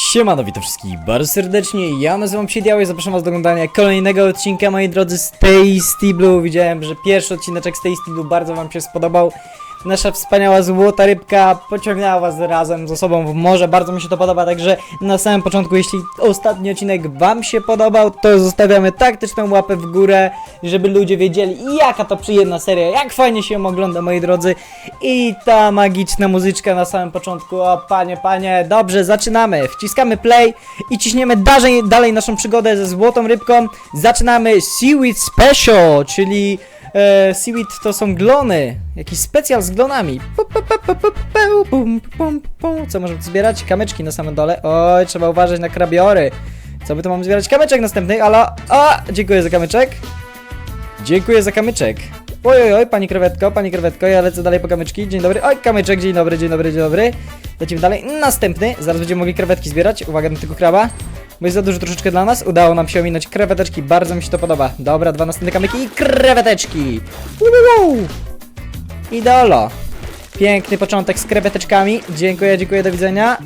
Siemano, witam wszystkich bardzo serdecznie, ja nazywam się Diały i zapraszam was do oglądania kolejnego odcinka, moi drodzy, z Tasty Blue. Widziałem, że pierwszy odcineczek z Tasty Blue bardzo wam się spodobał. Nasza wspaniała złota rybka pociągnęła was razem ze sobą w morze, bardzo mi się to podoba, także na samym początku, jeśli ostatni odcinek wam się podobał, to zostawiamy taktyczną łapę w górę, żeby ludzie wiedzieli, jaka to przyjemna seria, jak fajnie się ją ogląda, moi drodzy. I ta magiczna muzyczka na samym początku, o panie, panie, dobrze, zaczynamy, wciskamy play i ciśniemy dalej, dalej naszą przygodę ze złotą rybką. Zaczynamy Seaweed Special, czyli e, Seaweed to są glony, jakiś specjal z glonami. Co możemy zbierać? Kamyczki na samym dole. Oj, trzeba uważać na krabiory. Co my tu mamy zbierać? Kamyczek następny, ale... A, dziękuję za kamyczek. Dziękuję za kamyczek. Oj, oj, oj, pani krewetko, pani krewetko, ja lecę dalej po kamyczki. Dzień dobry. Oj, kamyczek, dzień dobry, dzień dobry, dzień dobry. Lecimy dalej. Następny. Zaraz będziemy mogli krewetki zbierać. Uwaga na tego kraba. Bo za dużo troszeczkę dla nas. Udało nam się ominąć kreweteczki. Bardzo mi się to podoba. Dobra, dwa następne kamyki i kreweteczki. Idolo. Piękny początek z kreweteczkami. Dziękuję, dziękuję, do widzenia.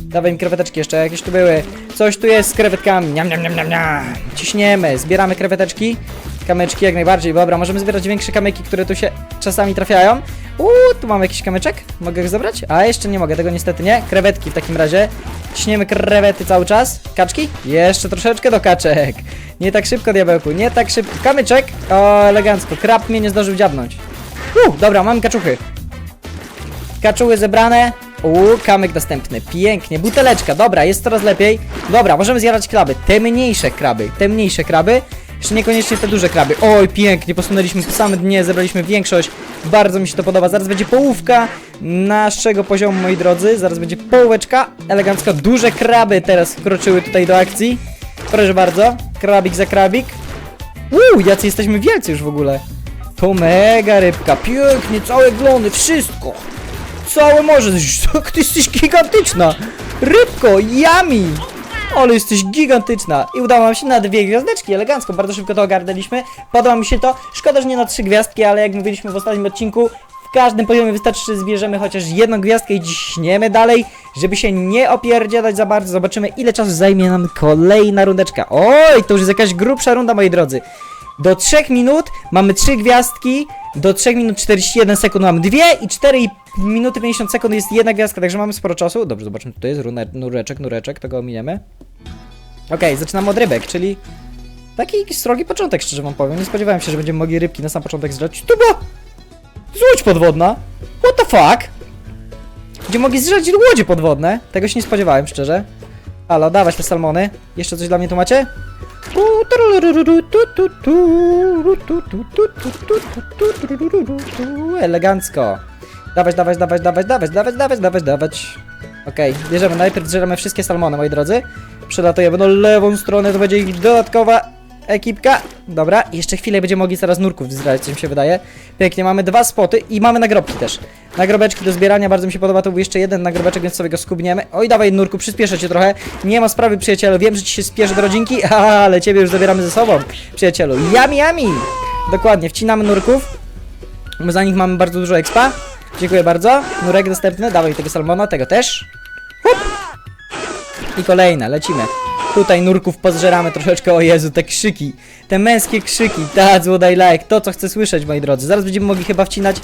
Dawaj mi kreweteczki jeszcze, jakieś tu były. Coś tu jest z krewetkami. Niam, niam, niam, niam, niam. Ciśniemy, zbieramy kreweteczki. Kamyczki jak najbardziej. Dobra, możemy zbierać większe kamyki, które tu się czasami trafiają. Uuu, tu mam jakiś kamyczek. Mogę go zabrać? A, jeszcze nie mogę, tego niestety nie. Krewetki w takim razie. Ciśniemy krewety cały czas. Kaczki? Jeszcze troszeczkę do kaczek. Nie tak szybko, diabełku, nie tak szybko. Kamyczek? O, elegancko. Krab mnie nie zdążył dziabnąć. Uuu, dobra, mamy kaczuchy. Kaczuły zebrane. Uuu, kamyk następny. Pięknie. Buteleczka. Dobra, jest coraz lepiej. Dobra, możemy zjadać kraby. Te mniejsze kraby. Te mniejsze kraby. Jeszcze niekoniecznie te duże kraby. Oj, pięknie. Posunęliśmy po same dnie, zebraliśmy większość. Bardzo mi się to podoba. Zaraz będzie połówka naszego poziomu, moi drodzy. Zaraz będzie połóweczka. Elegancko. Duże kraby teraz wkroczyły tutaj do akcji. Proszę bardzo. Krabik za krabik. Uuu, jacy jesteśmy wielcy już w ogóle. To mega rybka. Pięknie, całe glony, wszystko. Całe morze, ty jesteś gigantyczna! Rybko, yummy! Ale jesteś gigantyczna! I udało nam się na dwie gwiazdeczki, elegancko, bardzo szybko to ogarnęliśmy. Podoba mi się to, szkoda, że nie na trzy gwiazdki, ale jak mówiliśmy w ostatnim odcinku, w każdym poziomie wystarczy, że zbierzemy chociaż jedną gwiazdkę i ciśniemy dalej, żeby się nie opierdzielać za bardzo. Zobaczymy, ile czasu zajmie nam kolejna rundeczka. Oj, to już jest jakaś grubsza runda, moi drodzy. Do 3 minut mamy 3 gwiazdki, do 3 minut 41 sekund mamy 2 i 4 minuty 50 sekund jest jedna gwiazdka, także mamy sporo czasu. Dobrze, zobaczmy, tutaj jest runer, nureczek, nureczek, tego ominiemy. Okej, zaczynamy od rybek, czyli taki srogi początek, szczerze wam powiem. Nie spodziewałem się, że będziemy mogli rybki na sam początek zżreć. Tu była łódź podwodna! What the fuck? Gdzie mogli zżreć łodzie podwodne? Tego się nie spodziewałem, szczerze. Halo, dawać te salmony. Jeszcze coś dla mnie tu macie? Elegancko. Dawać, dawać, dawać, dawać, dawać, dawać, dawać, dawać, dawać. Okej, bierzemy, najpierw zbieramy wszystkie salmony, moi drodzy. Przelatujemy na lewą stronę, to będzie ich dodatkowa ekipka. Dobra, jeszcze chwilę będziemy mogli zaraz nurków zbierać, co mi się wydaje. Pięknie, mamy dwa spoty i mamy nagrobki też. Nagrobeczki do zbierania, bardzo mi się podoba, to był jeszcze jeden nagrobeczek, więc sobie go skubniemy. Oj, dawaj nurku, przyspieszę cię trochę. Nie ma sprawy, przyjacielu, wiem, że ci się spieszy do rodzinki, ale ciebie już zabieramy ze sobą, przyjacielu. Yami, yami! Dokładnie, wcinamy nurków. My za nich mamy bardzo dużo expa. Dziękuję bardzo. Nurek następny, dawaj tego salmona, tego też. Hup. I kolejne, lecimy. Tutaj nurków pozżeramy troszeczkę, o Jezu, te krzyki, te męskie krzyki, that's what I like, to co chcę słyszeć, moi drodzy. Zaraz będziemy mogli chyba wcinać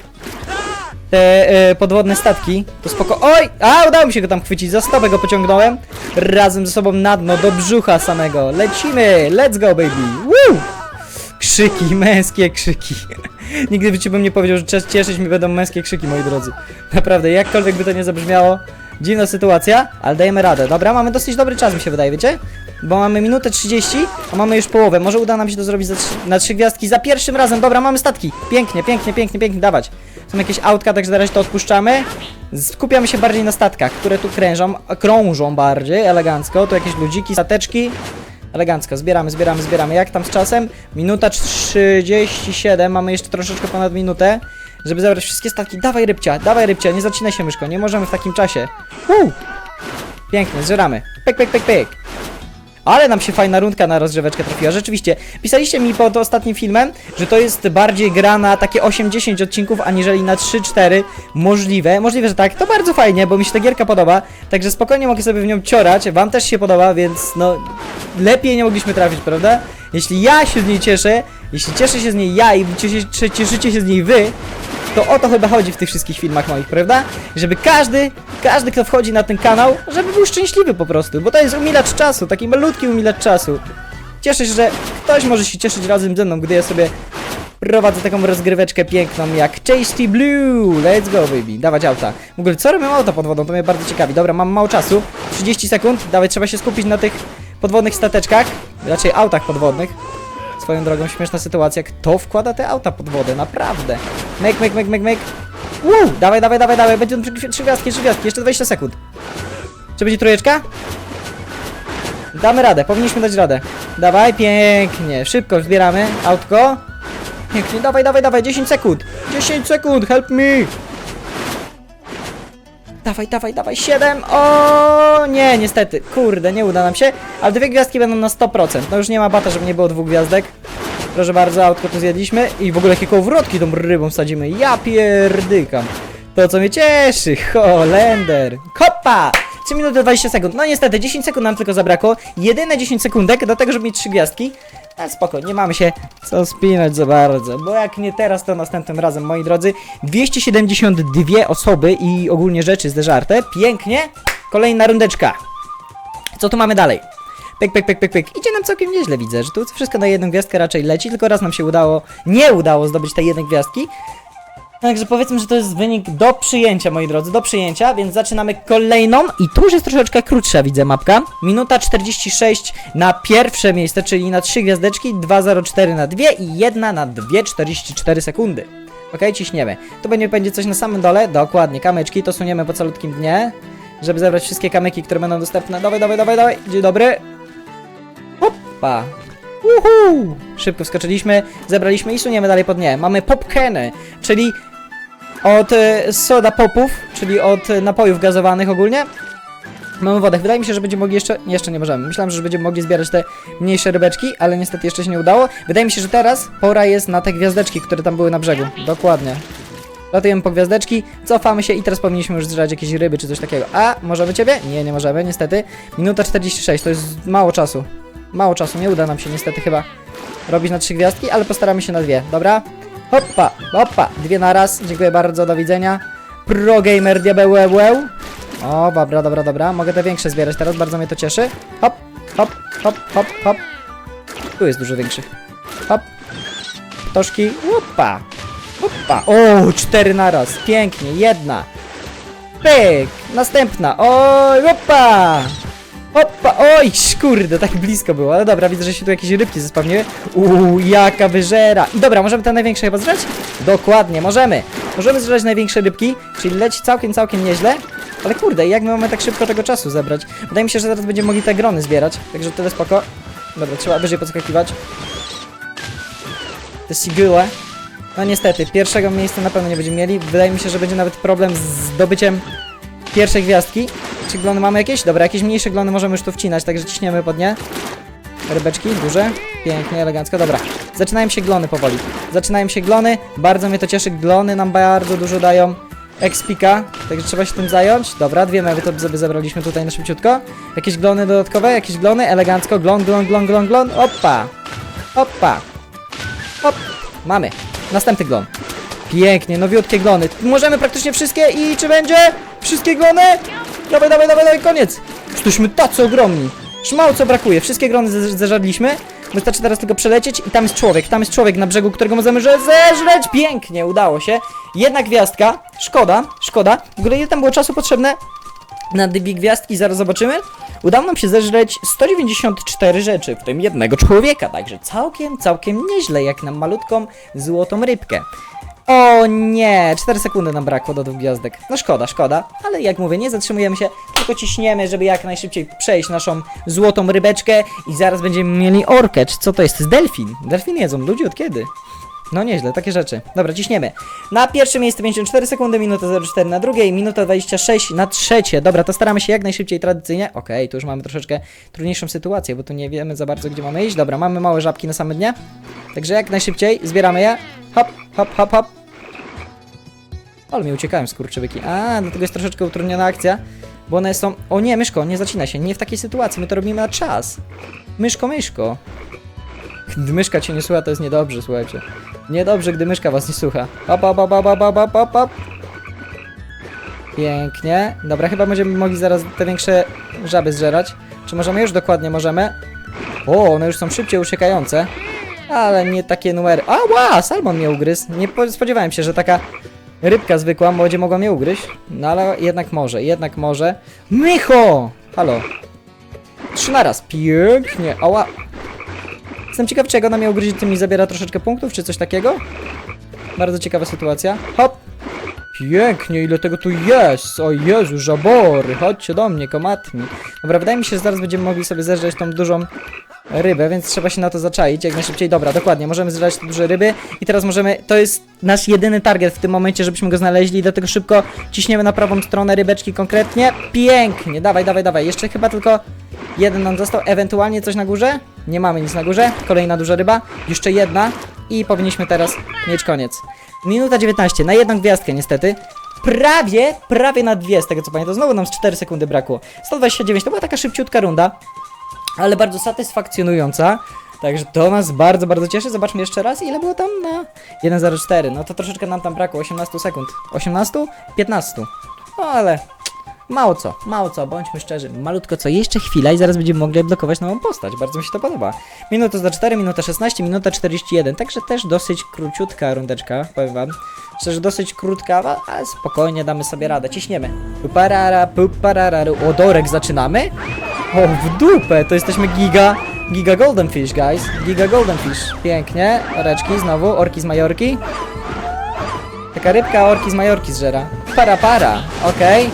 te e, podwodne statki, to spoko... Oj! A, udało mi się go tam chwycić, za stopę go pociągnąłem, razem ze sobą na dno, do brzucha samego. Lecimy, let's go baby, woo! Krzyki, męskie krzyki. Nigdy w życiu bym nie powiedział, że cies- cieszyć mi będą męskie krzyki, moi drodzy. Naprawdę, jakkolwiek by to nie zabrzmiało, dziwna sytuacja, ale dajemy radę. Dobra, mamy dosyć dobry czas, mi się wydaje, wiecie? Bo mamy minutę 30, a mamy już połowę. Może uda nam się to zrobić trzy, na trzy gwiazdki za pierwszym razem. Dobra, mamy statki. Pięknie, pięknie, pięknie, pięknie, dawać. Są jakieś autka, także zaraz to odpuszczamy. Skupiamy się bardziej na statkach, które tu krężą, krążą bardziej, elegancko. Tu jakieś ludziki, stateczki. Elegancko, zbieramy, zbieramy, zbieramy. Jak tam z czasem? Minuta 37, mamy jeszcze troszeczkę ponad minutę, żeby zabrać wszystkie statki. Dawaj rybcia, dawaj rybcia, nie zacinaj się myszko, nie możemy w takim czasie. Uu! Pięknie, zbieramy. Pyk, pyk, pyk, pyk. Ale nam się fajna rundka na rozgrzeweczkę trafiła. Rzeczywiście, pisaliście mi pod ostatnim filmem, że to jest bardziej gra na takie 8-10 odcinków, aniżeli na 3-4. Możliwe, możliwe, że tak. To bardzo fajnie, bo mi się ta gierka podoba. Także spokojnie mogę sobie w nią ciorać. Wam też się podoba, więc no lepiej nie mogliśmy trafić, prawda? Jeśli ja się z niej cieszę, jeśli cieszę się z niej ja i cieszy, cieszycie się z niej wy, to o to chyba chodzi w tych wszystkich filmach moich, prawda? Żeby każdy, każdy kto wchodzi na ten kanał, żeby był szczęśliwy po prostu, bo to jest umilacz czasu, taki malutki umilacz czasu. Cieszę się, że ktoś może się cieszyć razem ze mną, gdy ja sobie prowadzę taką rozgryweczkę piękną jak Tasty Blue. Let's go, baby. Dawać auta. W ogóle, co robią auta pod wodą? To mnie bardzo ciekawi. Dobra, mam mało czasu. 30 sekund. Dawaj, trzeba się skupić na tych podwodnych stateczkach. Raczej autach podwodnych. Swoją drogą, śmieszna sytuacja. Kto wkłada te auta pod wodę? Naprawdę. Mek, mek, mek, mek, mek. Woo! Dawaj, dawaj, dawaj, dawaj. Będzie trzy gwiazdki, trzy gwiazdki. Jeszcze 20 sekund. Czy będzie trójeczka? Damy radę, powinniśmy dać radę. Dawaj, pięknie. Szybko zbieramy. Autko. Pięknie, dawaj, dawaj, dawaj. 10 sekund. 10 sekund, help me. Dawaj, dawaj, dawaj, 7. O nie, niestety. Kurde, nie uda nam się. Ale dwie gwiazdki będą na 100%. No już nie ma bata, żeby nie było dwóch gwiazdek. Proszę bardzo, autko tu zjedliśmy. I w ogóle jakie kołowrotki tą rybą sadzimy. Ja pierdykam. To co mnie cieszy. Holender. Kopa! 3 minuty 20 sekund. No niestety, 10 sekund nam tylko zabrakło. Jedyne 10 sekundek do tego, żeby mieć trzy gwiazdki. Ale spoko, nie mamy się co spinać za bardzo, bo jak nie teraz, to następnym razem, moi drodzy. 272 osoby i ogólnie rzeczy zderzarte. Pięknie. Kolejna rundeczka. Co tu mamy dalej? Pyk, pyk, pyk, pyk, pyk. Idzie nam całkiem nieźle, widzę, że tu wszystko na jedną gwiazdkę raczej leci, tylko raz nam się udało, nie udało zdobyć tej jednej gwiazdki. Także powiedzmy, że to jest wynik do przyjęcia, moi drodzy, do przyjęcia, więc zaczynamy kolejną i tu już jest troszeczkę krótsza, widzę mapka. Minuta 46 na pierwsze miejsce, czyli na 3 gwiazdeczki, 2.04 na 2 i 1 na 2.44 sekundy. Okej, ciśniemy. Tu będzie, będzie coś na samym dole, dokładnie, kamyczki, to suniemy po calutkim dnie, żeby zebrać wszystkie kamyki, które będą dostępne. Dawaj, dawaj, dawaj, dawaj, dzień dobry. Hoppa. Uhu! Szybko wskoczyliśmy, zebraliśmy i suniemy dalej po dnie. Mamy popkeny, czyli od e, soda popów, czyli od e, napojów gazowanych ogólnie. Mamy wodę. Wydaje mi się, że będziemy mogli jeszcze. Jeszcze nie możemy. Myślałem, że będziemy mogli zbierać te mniejsze rybeczki, ale niestety jeszcze się nie udało. Wydaje mi się, że teraz pora jest na te gwiazdeczki, które tam były na brzegu. Dokładnie. Latujemy po gwiazdeczki, cofamy się i teraz powinniśmy już zżerać jakieś ryby czy coś takiego. A, możemy ciebie? Nie, nie możemy, niestety. Minuta 46, to jest mało czasu. Mało czasu, nie uda nam się niestety chyba robić na trzy gwiazdki, ale postaramy się na dwie, dobra? Hoppa, hoppa, dwie na raz, dziękuję bardzo, do widzenia. Pro gamer diabeł, O, dobra, dobra, dobra, mogę te większe zbierać teraz, bardzo mnie to cieszy. Hop, hop, hop, hop, hop. Tu jest dużo większych. Hop. Ptoszki, łopa. Opa! O, cztery naraz. Pięknie, jedna. Pyk! Następna. Oj, opa! Opa! Oj, kurde, tak blisko było. Ale dobra, widzę, że się tu jakieś rybki zespawniły. Uuu, jaka wyżera. I dobra, możemy te największe chyba zżreć? Dokładnie, możemy. Możemy zżreć największe rybki, czyli leci całkiem, całkiem nieźle. Ale kurde, jak my mamy tak szybko tego czasu zebrać? Wydaje mi się, że zaraz będziemy mogli te grony zbierać. Także tyle spoko. Dobra, trzeba wyżej podskakiwać. Te sigyle. No niestety, pierwszego miejsca na pewno nie będziemy mieli. Wydaje mi się, że będzie nawet problem z zdobyciem pierwszej gwiazdki. Czy glony mamy jakieś? Dobra, jakieś mniejsze glony możemy już tu wcinać, także ciśniemy pod nie. Rybeczki, duże. Pięknie, elegancko. Dobra, zaczynają się glony powoli. Zaczynają się glony, bardzo mnie to cieszy. Glony nam bardzo dużo dają expika, także trzeba się tym zająć. Dobra, dwie mewy to sobie zebraliśmy tutaj na szybciutko. Jakieś glony dodatkowe, jakieś glony, elegancko. Glon, glon, glon, glon, glon. Opa! Opa! Hop! Mamy. Następny glon. Pięknie, nowiutkie glony. Możemy praktycznie wszystkie i czy będzie? Wszystkie glony? Dawaj, dawaj, dawaj, dawaj, koniec. Jesteśmy tacy ogromni. Już co brakuje. Wszystkie glony ze- zeżarliśmy. Wystarczy teraz tylko przelecieć i tam jest człowiek. Tam jest człowiek na brzegu, którego możemy że- zeżreć. Pięknie, udało się. Jedna gwiazdka. Szkoda, szkoda. W ogóle ile tam było czasu potrzebne? Na dwie gwiazdki zaraz zobaczymy. Udało nam się zeżreć 194 rzeczy, w tym jednego człowieka, także całkiem, całkiem nieźle, jak na malutką złotą rybkę. O nie, 4 sekundy nam brakło do dwóch gwiazdek. No szkoda, szkoda, ale jak mówię, nie zatrzymujemy się, tylko ciśniemy, żeby jak najszybciej przejść naszą złotą rybeczkę i zaraz będziemy mieli orkę. Czy co to jest? To jest delfin. Delfiny jedzą ludzi od kiedy? No nieźle, takie rzeczy. Dobra, ciśniemy. Na pierwsze miejsce 54 sekundy, minuta 04 na drugie, minuta 26 na trzecie. Dobra, to staramy się jak najszybciej tradycyjnie. Okej, tu już mamy troszeczkę trudniejszą sytuację, bo tu nie wiemy za bardzo, gdzie mamy iść. Dobra, mamy małe żabki na samym dnie. Także jak najszybciej zbieramy je. Hop, hop, hop, hop. Ale mi uciekają skurczybyki. A, dlatego jest troszeczkę utrudniona akcja, bo one są... O nie, myszko, nie zacina się, nie w takiej sytuacji, my to robimy na czas. Myszko, myszko. Gdy myszka cię nie słucha, to jest niedobrze, słuchajcie. Niedobrze, gdy myszka was nie słucha. Hop, hop, hop, hop, hop, hop, hop, hop. Pięknie. Dobra, chyba będziemy mogli zaraz te większe żaby zżerać. Czy możemy już? Dokładnie możemy. O, one już są szybciej uciekające. Ale nie takie numery. A, ła, salmon mnie ugryzł. Nie po- spodziewałem się, że taka rybka zwykła będzie mogła mnie ugryźć. No ale jednak może, jednak może. Mycho! Halo. Trzy naraz. Pięknie. Ała. Jestem ciekaw, czy jak ona mnie ugryzie, to mi zabiera troszeczkę punktów, czy coś takiego. Bardzo ciekawa sytuacja. Hop! Pięknie, ile tego tu jest! O Jezu, żabory! Chodźcie do mnie, komatni. Dobra, wydaje mi się, że zaraz będziemy mogli sobie zeżreć tą dużą rybę, więc trzeba się na to zaczaić jak najszybciej. Dobra, dokładnie, możemy te duże ryby i teraz możemy, to jest nasz jedyny target w tym momencie, żebyśmy go znaleźli, dlatego szybko ciśniemy na prawą stronę rybeczki konkretnie. Pięknie, dawaj, dawaj, dawaj. Jeszcze chyba tylko jeden nam został, ewentualnie coś na górze? Nie mamy nic na górze, kolejna duża ryba, jeszcze jedna i powinniśmy teraz mieć koniec. Minuta 19, na jedną gwiazdkę niestety. Prawie, prawie na dwie, z tego co pamiętam. Znowu nam z 4 sekundy brakło. 129, to była taka szybciutka runda ale bardzo satysfakcjonująca. Także to nas bardzo, bardzo cieszy. Zobaczmy jeszcze raz, ile było tam na 1.04. No to troszeczkę nam tam brakło, 18 sekund. 18? 15. No ale mało co, mało co, bądźmy szczerzy. Malutko co, jeszcze chwila i zaraz będziemy mogli odblokować nową postać. Bardzo mi się to podoba. Minuta za 4, minuta 16, minuta 41. Także też dosyć króciutka rundeczka, powiem wam. Szczerze, dosyć krótka, ale spokojnie damy sobie radę. Ciśniemy. Puparara, puparararu. O, dorek zaczynamy? O, w dupę, to jesteśmy giga, giga golden fish, guys. Giga golden fish. Pięknie. Oreczki znowu, orki z Majorki. Taka rybka orki z Majorki zżera. Para, para, okej.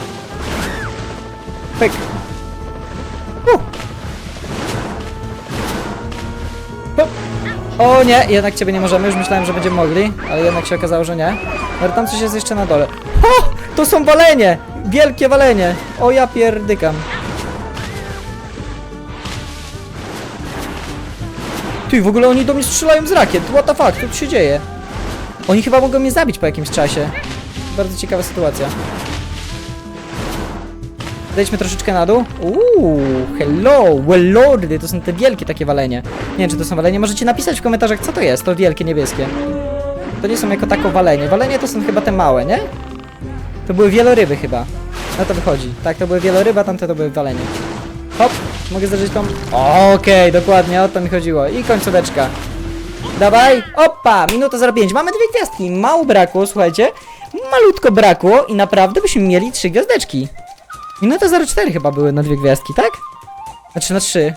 Pyk. Uh. Hup. O nie, jednak ciebie nie możemy, już myślałem, że będziemy mogli, ale jednak się okazało, że nie. Ale tam coś jest jeszcze na dole. O! To są walenie! Wielkie walenie! O ja pierdykam. Ty, w ogóle oni do mnie strzelają z rakiet. What the fuck, co tu się dzieje? Oni chyba mogą mnie zabić po jakimś czasie. Bardzo ciekawa sytuacja. Zejdźmy troszeczkę na dół. Uuu, hello, well lordy, to są te wielkie takie walenie. Nie wiem, czy to są walenie. Możecie napisać w komentarzach, co to jest, to wielkie niebieskie. To nie są jako tako walenie. Walenie to są chyba te małe, nie? To były wieloryby chyba. Na to wychodzi. Tak, to były wieloryba, tamte to były walenie. Hop, mogę zdarzyć tą... Okej, dokładnie, o to mi chodziło. I końcóweczka. Dawaj, opa, minuta 05. Mamy dwie gwiazdki, mało brakło, słuchajcie. Malutko brakło i naprawdę byśmy mieli trzy gwiazdeczki. Minuta 04 chyba były na dwie gwiazdki, tak? Znaczy na trzy.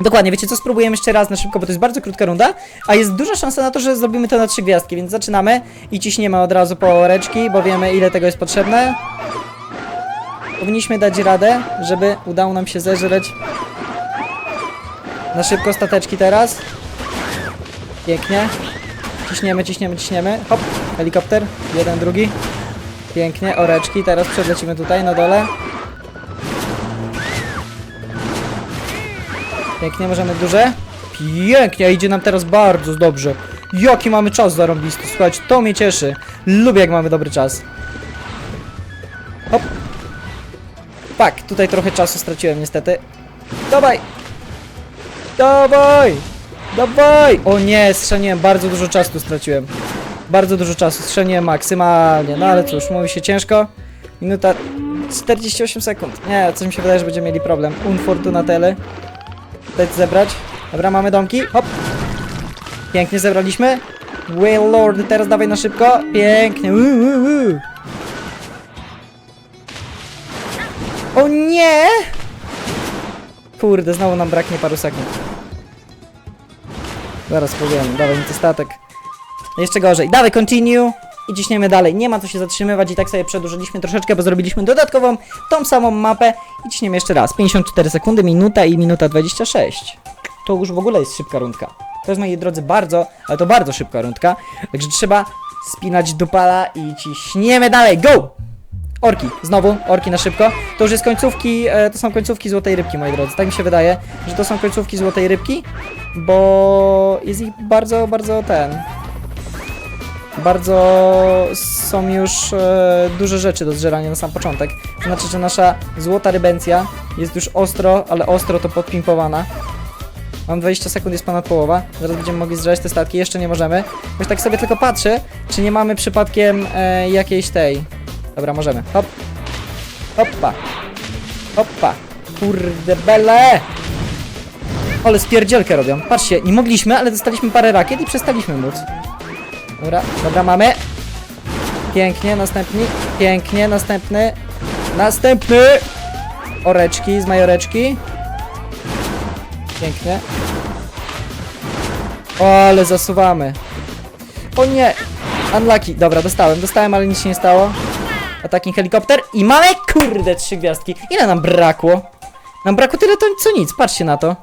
Dokładnie, wiecie co, spróbujemy jeszcze raz na szybko, bo to jest bardzo krótka runda, a jest duża szansa na to, że zrobimy to na trzy gwiazdki, więc zaczynamy i ciśniemy od razu po oreczki, bo wiemy ile tego jest potrzebne. Powinniśmy dać radę, żeby udało nam się zeżreć na szybko stateczki teraz. Pięknie. Ciśniemy, ciśniemy, ciśniemy. Hop, helikopter. Jeden, drugi. Pięknie, oreczki. Teraz przedlecimy tutaj na dole. Pięknie, możemy duże. Pięknie, idzie nam teraz bardzo dobrze. Jaki mamy czas zarąbisty, słuchajcie, to mnie cieszy. Lubię jak mamy dobry czas. Hop. Tak, tutaj trochę czasu straciłem niestety. Dawaj! Dawaj! Dawaj! O nie, strzeliłem, bardzo dużo czasu straciłem. Bardzo dużo czasu, strzeliłem maksymalnie, no ale cóż, mówi się ciężko. Minuta 48 sekund. Nie, coś mi się wydaje, że będziemy mieli problem. Unfortunatele. Dać zebrać. Dobra, mamy domki. Hop. Pięknie zebraliśmy. Well lord, teraz dawaj na szybko. Pięknie. Uu, uu, uu. O nie! Kurde, znowu nam braknie paru sekund. Zaraz spróbujemy. Dawaj mi to statek. Jeszcze gorzej. Dawaj, continue. I ciśniemy dalej. Nie ma co się zatrzymywać i tak sobie przedłużyliśmy troszeczkę, bo zrobiliśmy dodatkową, tą samą mapę. I ciśniemy jeszcze raz. 54 sekundy, minuta i minuta 26. To już w ogóle jest szybka rundka. To jest, moi drodzy, bardzo, ale to bardzo szybka rundka. Także trzeba spinać do pala i ciśniemy dalej. Go! Orki, znowu, orki na szybko. To już jest końcówki, e, to są końcówki złotej rybki, moi drodzy. Tak mi się wydaje, że to są końcówki złotej rybki, bo jest ich bardzo, bardzo ten. Bardzo są już e, duże rzeczy do zżerania na sam początek. To znaczy, że nasza złota rybencja jest już ostro, ale ostro to podpimpowana. Mam 20 sekund, jest ponad połowa. Zaraz będziemy mogli zżerać te statki, jeszcze nie możemy. Już tak sobie tylko patrzę, czy nie mamy przypadkiem e, jakiejś tej. Dobra, możemy. Hop. Hoppa. Hoppa. Kurde bele. Ale spierdzielkę robią. Patrzcie, nie mogliśmy, ale dostaliśmy parę rakiet i przestaliśmy móc. Dobra, dobra, mamy. Pięknie, następny. Pięknie, następny. Następny. Oreczki z majoreczki. Pięknie. O, ale zasuwamy. O nie! Unlucky. Dobra, dostałem, dostałem, ale nic się nie stało. Ataking helikopter i mamy, kurde, trzy gwiazdki. Ile nam brakło? Nam brakło tyle to co nic, patrzcie na to.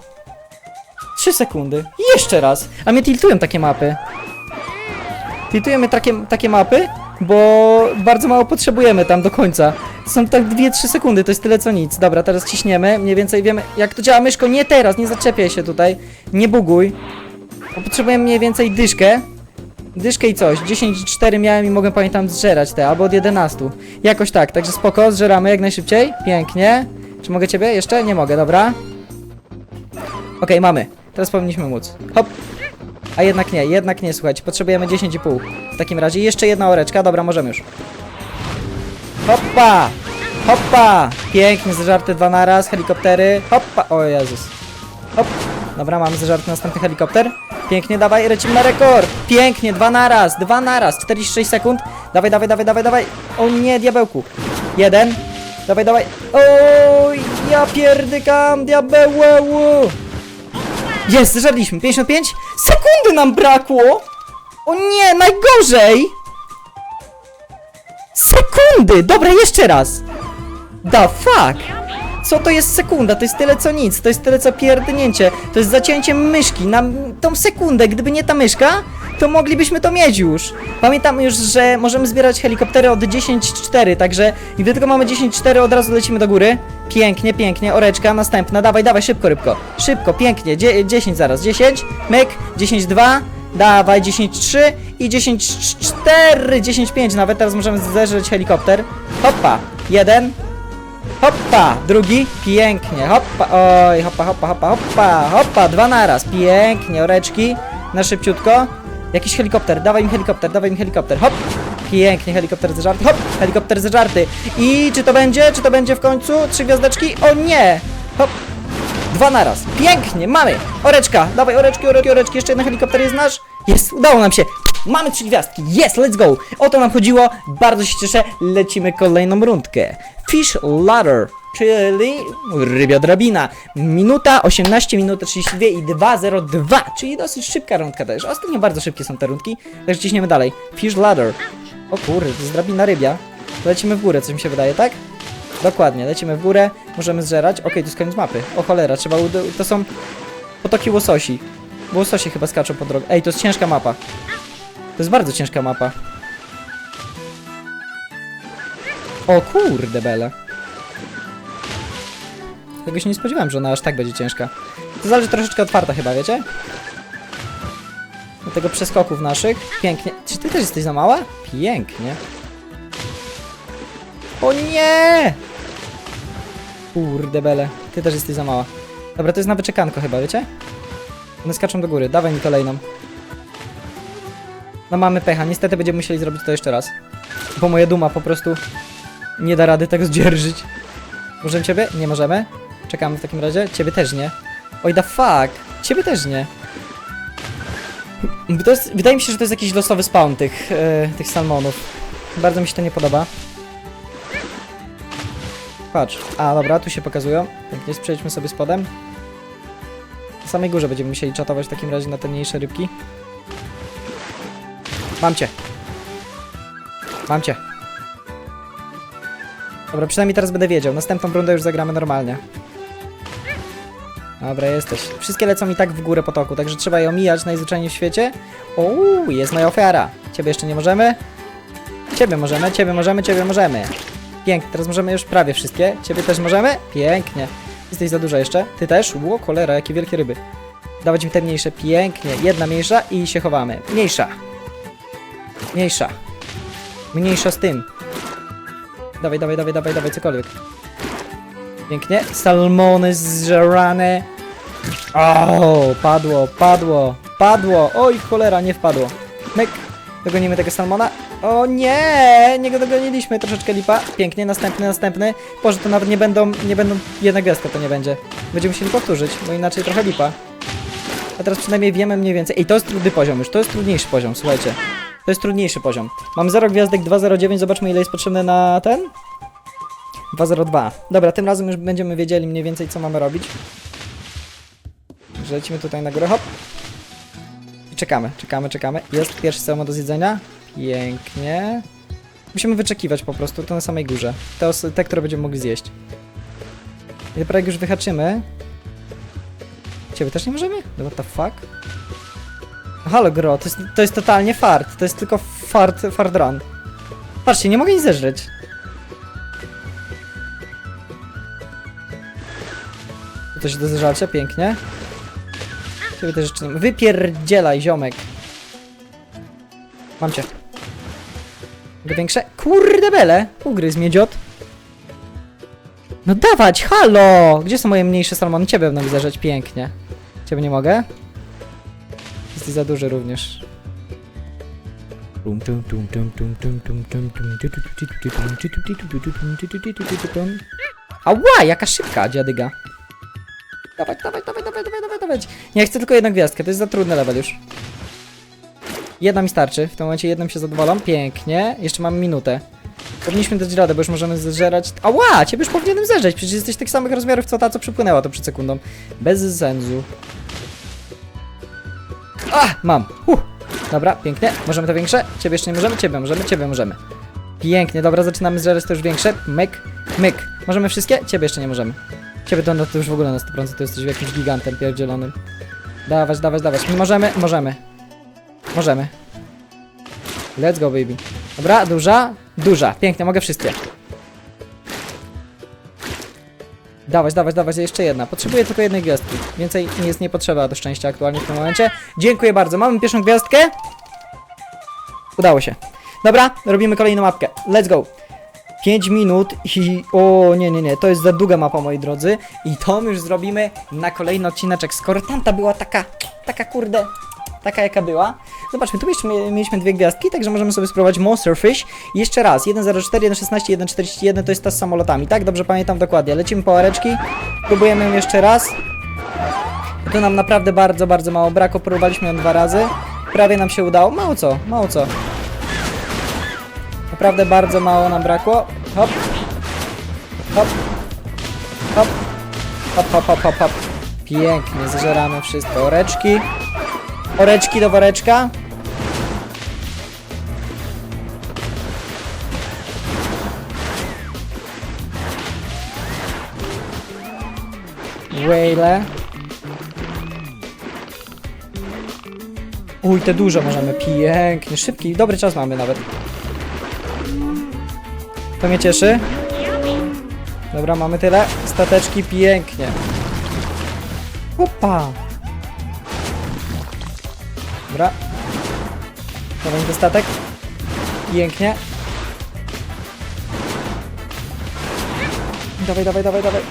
Trzy sekundy. Jeszcze raz. A mnie tiltują takie mapy. Tiltują mnie takie, takie mapy, bo bardzo mało potrzebujemy tam do końca. Są tak 2-3 sekundy, to jest tyle co nic. Dobra, teraz ciśniemy, mniej więcej wiemy jak to działa myszko. Nie teraz, nie zaczepiaj się tutaj. Nie buguj. Bo potrzebujemy mniej więcej dyszkę. Dyszkę i coś. 10,4 miałem i mogę pamiętam zżerać te, albo od 11. Jakoś tak, także spoko, zżeramy jak najszybciej. Pięknie. Czy mogę ciebie? Jeszcze? Nie mogę, dobra. Okej, mamy. Teraz powinniśmy móc. Hop. A jednak nie, jednak nie, słuchajcie, potrzebujemy 10,5. W takim razie jeszcze jedna oreczka, dobra, możemy już. Hoppa! Hoppa! Pięknie, zażarty dwa naraz, helikoptery. Hoppa! O Jezus. Hop. Dobra, mamy zażarty następny helikopter. Pięknie, dawaj, lecimy na rekord. Pięknie, dwa naraz, dwa naraz, 46 sekund. Dawaj, dawaj, dawaj, dawaj, dawaj. O nie, diabełku. Jeden. Dawaj, dawaj. Oj, ja pierdykam, diabełu. Jest, zażarliśmy. 55. Sekundy nam brakło. O nie, najgorzej. Sekundy! Dobra, jeszcze raz! The fuck? Co to jest sekunda? To jest tyle co nic, to jest tyle co pierdnięcie, to jest zacięcie myszki na tą sekundę. Gdyby nie ta myszka, to moglibyśmy to mieć już. Pamiętam już, że możemy zbierać helikoptery od 10.4, także gdy tylko mamy 10.4, od razu lecimy do góry. Pięknie, pięknie, oreczka, następna, dawaj, dawaj, szybko, rybko. Szybko, pięknie, Dzie 10 zaraz, 10, myk, 10.2, Dawaj, 10-3 i 10-4, 10-5 nawet, teraz możemy zeżreć helikopter. Hoppa, jeden. Hoppa, drugi, pięknie, hoppa, oj, hoppa, hoppa, hoppa, hoppa, hoppa, dwa naraz, pięknie, oreczki, na szybciutko. Jakiś helikopter, dawaj mi helikopter, dawaj mi helikopter, hop, pięknie, helikopter zażarty, hop, helikopter zażarty. I czy to będzie, czy to będzie w końcu? Trzy gwiazdeczki, o nie, hop, Dwa naraz. Pięknie, mamy! Oreczka, dawaj oreczki, oreczki, oreczki, jeszcze jeden helikopter jest nasz. Jest, udało nam się. Mamy trzy gwiazdki, yes, let's go! O to nam chodziło, bardzo się cieszę, lecimy kolejną rundkę. Fish Ladder, czyli rybia drabina. Minuta, 18 minut 32 i 2.02, czyli dosyć szybka rundka też. Ostatnio bardzo szybkie są te rundki, także ciśniemy dalej. Fish Ladder. O kurde, to jest drabina rybia. Lecimy w górę, coś mi się wydaje, tak? Dokładnie, lecimy w górę, możemy zżerać. Okej, to jest koniec mapy. O cholera, trzeba To są potoki łososi. Łososi chyba skaczą po drogę. Ej, to jest ciężka mapa. To jest bardzo ciężka mapa. O kurde bele. Tego się nie spodziewałem, że ona aż tak będzie ciężka. To zależy troszeczkę od farta chyba, wiecie? Do tego przeskoków naszych. Pięknie. Czy ty też jesteś za mała? Pięknie. O nie! Kurde bele, ty też jesteś za mała. Dobra, to jest na wyczekanko chyba, wiecie? One skaczą do góry, dawaj mi kolejną. No mamy pecha, niestety będziemy musieli zrobić to jeszcze raz. Bo moja duma po prostu nie da rady tego zdzierżyć. Możemy ciebie? Nie możemy. Czekamy w takim razie. Ciebie też nie. Oj da fuck! Ciebie też nie. Jest, wydaje mi się, że to jest jakiś losowy spawn tych, e, tych salmonów. Bardzo mi się to nie podoba. Patrz. A, dobra, tu się pokazują. Pięknie, przejdźmy sobie spodem. Na samej górze będziemy musieli czatować w takim razie na te mniejsze rybki. Mam cię. Mam cię. Dobra, przynajmniej teraz będę wiedział. Następną rundę już zagramy normalnie. Dobra, jesteś. Wszystkie lecą i tak w górę potoku, także trzeba je omijać najzwyczajniej w świecie. Uuu, jest moja ofiara. Ciebie jeszcze nie możemy. Ciebie możemy, ciebie możemy, ciebie możemy. Pięknie, teraz możemy już prawie wszystkie. Ciebie też możemy? Pięknie. Jesteś za dużo jeszcze. Ty też? Ło, cholera, jakie wielkie ryby. Dawać mi te mniejsze. Pięknie. Jedna mniejsza i się chowamy. Mniejsza. Mniejsza. Mniejsza z tym. Dawaj, dawaj, dawaj, dawaj, dawaj, cokolwiek. Pięknie. Salmony zżerane. O, padło, padło, padło. Oj, cholera, nie wpadło. Myk. Dogonimy tego salmona. O nie, nie go dogoniliśmy, troszeczkę lipa. Pięknie, następny, następny. Boże, to nawet nie będą, nie będą, jedna gwiazdka to nie będzie. Będziemy musieli powtórzyć, bo inaczej trochę lipa. A teraz przynajmniej wiemy mniej więcej. Ej, to jest trudny poziom już, to jest trudniejszy poziom, słuchajcie. To jest trudniejszy poziom. Mam 0 gwiazdek, 209, zobaczmy ile jest potrzebne na ten. 202. Dobra, tym razem już będziemy wiedzieli mniej więcej co mamy robić. Lecimy tutaj na górę, hop. I czekamy, czekamy, czekamy. Jest pierwszy salmon do zjedzenia. Pięknie. Musimy wyczekiwać po prostu, to na samej górze. Te, te które będziemy mogli zjeść. I dopiero jak już wyhaczymy... Ciebie też nie możemy? No what the fuck? Halo gro, to jest, to jest totalnie fart. To jest tylko fart, fart run. Patrzcie, nie mogę nic zeżreć. To się do zeżarcia, pięknie. Ciebie też jeszcze nie... Wypierdzielaj, ziomek. Mam cię. Większe? Kurde bele! Ugryz mnie. No dawać, halo! Gdzie są moje mniejsze salmony? Ciebie będę zeżreć, pięknie. Ciebie nie mogę? Jesteś za duży również. Ała, jaka szybka dziadyga. Dawać, dawać, dawać, dawać, dawać, dawać, dawać. Nie, chcę tylko jedną gwiazdkę, to jest za trudny level już. Jedna mi starczy, w tym momencie jedną się zadowolą. Pięknie, jeszcze mam minutę. Powinniśmy dać radę, bo już możemy zeżerać... Ała, ciebie już powinienem zeżreć, przecież jesteś tych samych rozmiarów co ta, co przypłynęła to przed sekundą. Bez sensu. A, mam. Uh. Dobra, pięknie. Możemy to większe? Ciebie jeszcze nie możemy? Ciebie możemy, ciebie możemy. Pięknie, dobra, zaczynamy zżerać to już większe. Myk, myk. Możemy wszystkie? Ciebie jeszcze nie możemy. Ciebie to, no, to już w ogóle na 100% to jesteś jakimś gigantem pierdzielonym. Dawać, dawać, dawać. Nie możemy? Możemy. Możemy. Let's go, baby. Dobra, duża? Duża. Pięknie, mogę wszystkie. Dawać, dawać, dawać, jeszcze jedna. Potrzebuję tylko jednej gwiazdki. Więcej mi jest nie potrzeba do szczęścia aktualnie w tym momencie. Dziękuję bardzo. Mamy pierwszą gwiazdkę. Udało się. Dobra, robimy kolejną mapkę. Let's go. 5 minut i... O, nie, nie, nie, to jest za długa mapa, moi drodzy. I to już zrobimy na kolejny odcineczek. Skoro tamta była taka, taka kurde, taka jaka była. Zobaczmy, tu jeszcze mie- mieliśmy dwie gwiazdki, także możemy sobie spróbować Monsterfish. I jeszcze raz, 1.04, 1.16, 1.41 to jest ta z samolotami, tak? Dobrze pamiętam dokładnie. Lecimy po areczki, próbujemy ją jeszcze raz. Tu nam naprawdę bardzo, bardzo mało brakło, próbowaliśmy ją dwa razy. Prawie nam się udało, mało co, mało co. Naprawdę bardzo mało nam brakło. Hop. Hop. Hop. Hop, hop, hop, hop, hop. Pięknie, zżeramy wszystko. Oreczki. Oreczki do woreczka. Whale. Uj, te dużo możemy. Pięknie, szybki, dobry czas mamy nawet. To mnie cieszy. Dobra, mamy tyle. Stateczki, pięknie. Opa! Dobra. Dawaj mi ten statek. Pięknie. Dawaj, dawaj, dawaj, dawaj.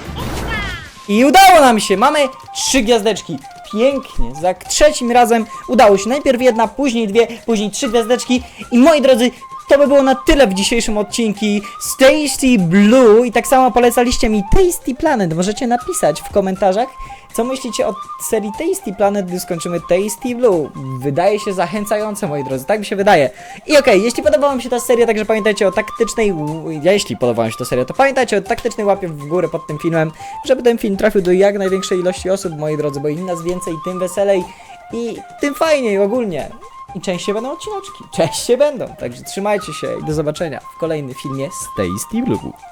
I udało nam się! Mamy trzy gwiazdeczki. Pięknie. Za trzecim razem udało się. Najpierw jedna, później dwie, później trzy gwiazdeczki. I moi drodzy, to by było na tyle w dzisiejszym odcinku z Tasty Blue. I tak samo polecaliście mi Tasty Planet. Możecie napisać w komentarzach, co myślicie o serii Tasty Planet, gdy skończymy Tasty Blue. Wydaje się zachęcające, moi drodzy, tak mi się wydaje. I okej, jeśli podobała mi się ta seria, także pamiętajcie o taktycznej... Jeśli podobała mi się ta seria, to pamiętajcie o taktycznej łapie w górę pod tym filmem, żeby ten film trafił do jak największej ilości osób, moi drodzy, bo im nas więcej, tym weselej i tym fajniej ogólnie. I częściej będą odcineczki, częściej będą, także trzymajcie się i do zobaczenia w kolejnym filmie z Tasty Blue.